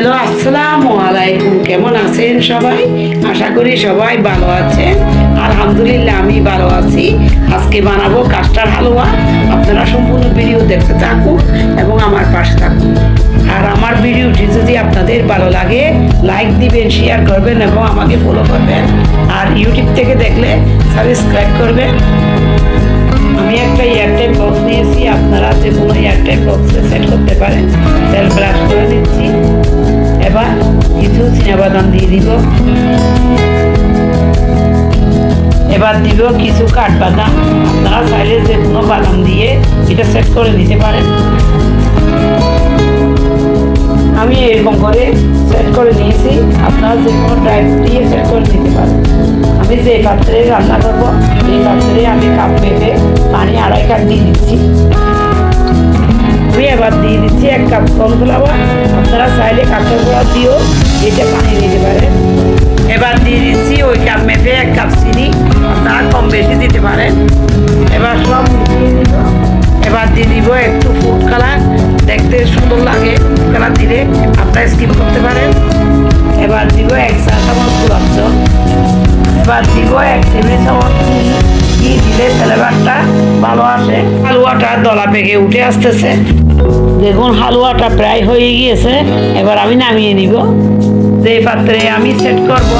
Hello, আসসালামু আলাইকুম। কেমন আছেন সবাই? আশা করি সবাই ভালো আছেন। আলহামদুলিল্লাহ, আমি ভালো আছি। আজকে বানাবো কাস্টার্ড হালুয়া। আপনারা সম্পূর্ণ ভিডিও দেখতে থাকুন এবং আমার পাশে থাকুন। আর আমার ভিডিওটি যদি আপনাদের ভালো লাগে, লাইক দিবেন, শেয়ার করবেন এবং আমাকে ফলো করবেন। আর ইউটিউব থেকে দেখলে সাবস্ক্রাইব করবেন। আমি একটা এয়ারটাইম বক্স নিয়েছি। আপনারা যে কোনো এয়ারটেল বক্সে সেট করতে পারেন। তেল ব্রাশ করে বাদাম দিয়ে দিব। এবার দিব কিছু কাঠবাদাম। আপনারা চাইলে যে কোনো বাদাম দিয়ে এটা সেট করে নিতে পারেন। আমি এরকম করে সেট করে নিয়েছি। আপনারা যে কোনো ড্রাই দিয়ে সেট করে নিতে পারেন। আমি যে পাত্রে রান্না করব এই পাত্রে আমি কাপ মেপে পানি আড়াই কাপ দিয়ে দিচ্ছি। আমি এবার দিয়ে দিচ্ছি এক কাপ কর্নফ্লাওয়ার আপনারা চাইলে কাঁচা দিয়েও এটা পানি দিতে পারেন এবার দিয়ে দিচ্ছি ওই কাপ মেপে এক কাপ চিনি আপনারা কম বেশি দিতে পারেন এবার সব, এবার দিয়ে দিব একটু ফুড কালার দেখতে সুন্দর লাগে কালার দিলে, আপনারা স্কিপ করতে পারেন। এবার দিব এক চা চামচ গোলাপ এবার দিব এক টেবিল চামচ ঘি। দিলে ফ্লেভারটা ভালো আসে। হালুয়াটা দলা পেকে উঠে আসতেছে। দেখুন, হালুয়াটা প্রায় হয়ে গিয়েছে। এবার আমি নামিয়ে নিব। যে পাত্রে আমি সেট করব,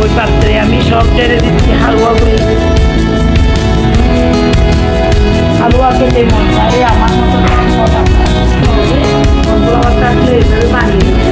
ওই পাত্রে আমি সব টেরে দিচ্ছি হালুয়াগুলি হালুয়া খেতে মন চাই আমার মতো বানিয়ে